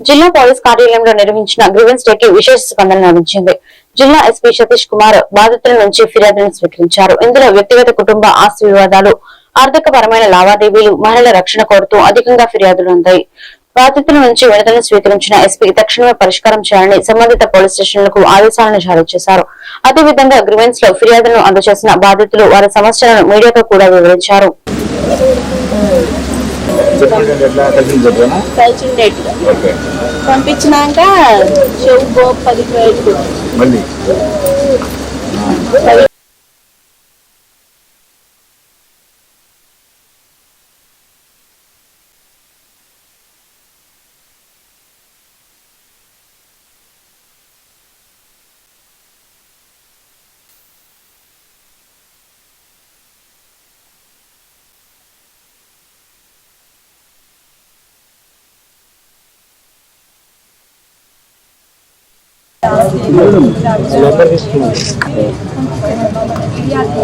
జిల్లా పోలీస్ కార్యాలయంలో నిర్వహించిన గ్రీవెన్స్ డేకి విశేష స్పందన లభించింది. జిల్లా ఎస్పీ సతీష్ కుమార్ బాధితుల నుంచి ఫిర్యాదులను స్వీకరించారు. ఇందులో వ్యక్తిగత కుటుంబ ఆస్తి వివాదాలు ఆర్థిక పరమైన లావాదేవీలు మహిళల రక్షణ కోరుతూ అధికంగా ఫిర్యాదులు అందాయి. బాధితుల నుంచి విడుదలను స్వీకరించిన ఎస్పీ తక్షణమే పరిష్కారం చేయాలని సంబంధిత పోలీస్ స్టేషన్లకు ఆదేశాలను జారీ చేశారు. అదేవిధంగా గ్రీవెన్స్లో ఫిర్యాదులను అందజేసిన బాధితులు వారి సమస్యలను మీడియాతో కూడా వివరించారు. పంపించినాక చెవు పది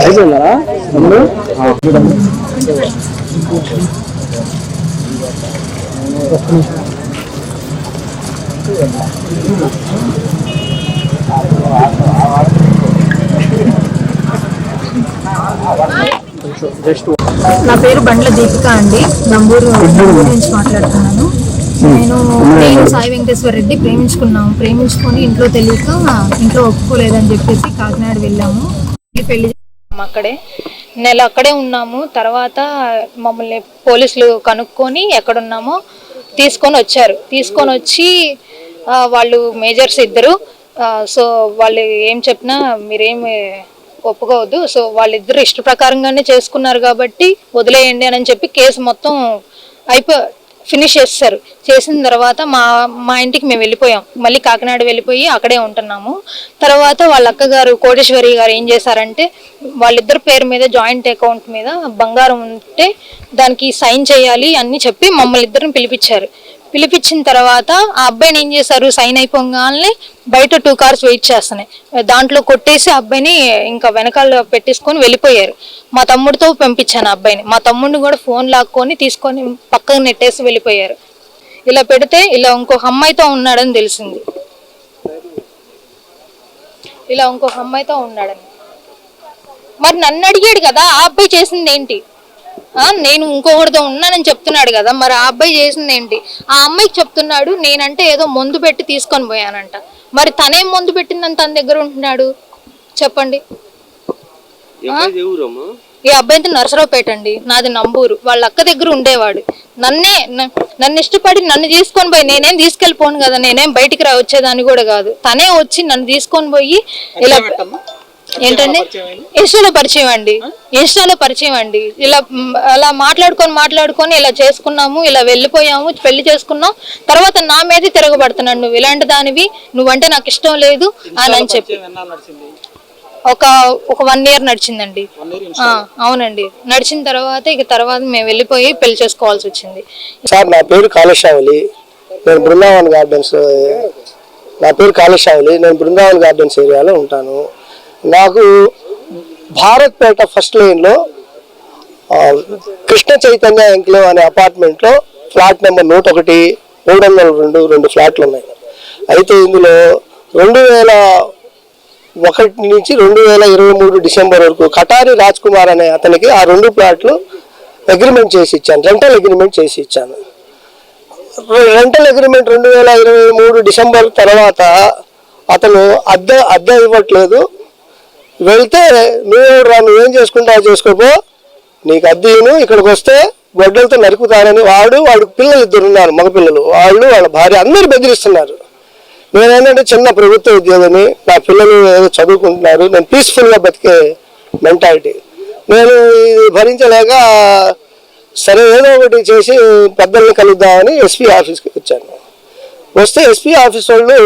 అయిపోయిందా నా పేరు బండ్ల దీపిక అండి. నంబూరు నంబూరు నుంచి మాట్లాడుతున్నాను. నేను నేను సాయి వెంకటేశ్వర రెడ్డి ప్రేమించుకున్నాము ప్రేమించుకొని ఇంట్లో తెలియక ఇంట్లో ఒప్పుకోలేదని చెప్పేసి కాకినాడ వెళ్ళాము. పెళ్ళి అక్కడే. నెల అక్కడే ఉన్నాము. తర్వాత మమ్మల్ని పోలీసులు కనుక్కొని ఎక్కడున్నామో తీసుకొని వచ్చారు. తీసుకొని వచ్చి వాళ్ళు మేజర్స్ ఇద్దరు. సో వాళ్ళు ఏం చెప్పినా మీరేమి ఒప్పుకోవద్దు. సో వాళ్ళిద్దరు ఇష్ట ప్రకారంగానే చేసుకున్నారు కాబట్టి వదిలేయండి అని చెప్పి కేసు మొత్తం అయిపో ఫినిష్ చేస్తారు. చేసిన తర్వాత మా మా ఇంటికి మేము వెళ్ళిపోయాం. మళ్ళీ కాకినాడ వెళ్ళిపోయి అక్కడే ఉంటున్నాము. తర్వాత వాళ్ళ అక్కగారు కోటేశ్వరి గారు ఏం చేశారంటే వాళ్ళిద్దరి పేరు మీద జాయింట్ అకౌంట్ మీద బంగారం ఉంటే దానికి సైన్ చేయాలి అని చెప్పి మమ్మల్ని ఇద్దరిని పిలిపించారు. పిలిపించిన తర్వాత ఆ అబ్బాయిని ఏం చేశారు? సైన్ అయిపోగానే బయట టూ కార్స్ వెయిట్ చేస్తున్నాయి. దాంట్లో కొట్టేసి ఆ అబ్బాయిని ఇంకా వెనకాల పెట్టేసుకొని వెళ్ళిపోయారు. మా తమ్ముడితో పంపించాను అబ్బాయిని. మా తమ్ముడిని కూడా ఫోన్ లాక్కొని తీసుకొని పక్కకు నెట్టేసి వెళ్ళిపోయారు. ఇలా పెడితే ఇలా ఇంకొక అమ్మాయితో ఉన్నాడని తెలిసింది. ఇలా ఇంకొక అమ్మాయితో ఉన్నాడని. మరి నన్ను అడిగాడు కదా ఆ అబ్బాయి చేసింది ఏంటి? నేను ఇంకొకరితో ఉన్నానని చెప్తున్నాడు కదా మరి ఆ అబ్బాయి చేసింది ఏంటి? ఆ అమ్మాయికి చెప్తున్నాడు నేనంటే ఏదో మందు పెట్టి తీసుకొని పోయానంట. మరి తనేం మందు పెట్టిందని తన దగ్గర ఉంటున్నాడు? చెప్పండి. ఈ అబ్బాయి నరసరావుపేట అండి. నాది నంబూరు. వాళ్ళ అక్క దగ్గర ఉండేవాడు. నన్నే నన్ను ఇష్టపడి నన్ను తీసుకొని పోయి నేనేం తీసుకెళ్ళిపోను కదా నేనేం బయటికి రా వచ్చేదాన్ని కూడా కాదు. తనే వచ్చి నన్ను తీసుకొని పోయి ఇలా ఏంటండి? ఇన్స్టాలో పరిచయం అండి. ఇన్స్టాలో పరిచయం అండి. ఇలా అలా మాట్లాడుకొని మాట్లాడుకొని ఇలా చేసుకున్నాము ఇలా వెళ్ళిపోయాము పెళ్ళి చేసుకున్నాం. తర్వాత నా మీదే తిరగబడుతున్నాడు నువ్వు. ఇలాంటి దానివి నువ్వంటే నాకు ఇష్టం లేదు అని అని చెప్పి. ఒక ఒక వన్ ఇయర్ నడిచిందండి. ఆ, అవునండి. నడిచిన తర్వాత ఇక తర్వాత మేము వెళ్ళిపోయి పెళ్ళి చేసుకోవాల్సి వచ్చింది. సార్ నా పేరు కాళేశ్యావలి నేను బృందావన్ గార్డెన్స్ నా పేరు కాళేశ్యావలి నేను బృందావన్ గార్డెన్స్ ఏరియాలో ఉంటాను. నాకు భారత్పేట ఫస్ట్ లైన్లో కృష్ణ చైతన్య ఎంక్లేవ్ అనే అపార్ట్మెంట్లో ఫ్లాట్ నెంబర్ నూట ఒకటి మూడు వందల రెండు రెండు ఫ్లాట్లు ఉన్నాయి. అయితే ఇందులో రెండు వేల ఒకటి నుంచి రెండు వేల ఇరవై మూడు డిసెంబర్ వరకు కటారి రాజ్ కుమార్ అనే అతనికి ఆ రెండు ప్లాట్లు అగ్రిమెంట్ చేసి ఇచ్చాను రెంటల్ అగ్రిమెంట్ చేసి ఇచ్చాను. రెంటల్ అగ్రిమెంట్ రెండు వేల ఇరవై మూడు డిసెంబర్ తర్వాత అతను అద్దె అద్దె ఇవ్వట్లేదు. వెళ్తే నువ్వు రా నువ్వేం చేసుకుంటావు చేసుకోపో. నీకు అద్దెను ఇక్కడికి వస్తే గొడ్డలతో నరుకుతారని వాడు వాడు పిల్లలు ఇద్దరు ఉన్నారు మగపిల్లలు. వాళ్ళు వాళ్ళ భార్య అందరు బెదిరిస్తున్నారు. నేనేంటంటే చిన్న ప్రభుత్వ ఉద్యోగిని నా పిల్లలు ఏదో చదువుకుంటున్నారు నేను పీస్ఫుల్గా బతికే మెంటాలిటీ నేను ఇది భరించలేక సరే ఏదో ఒకటి చేసి పెద్దల్ని కలుద్దామని ఎస్పీ ఆఫీస్కి వచ్చాను. వస్తే ఎస్పీ ఆఫీస్ వాళ్ళు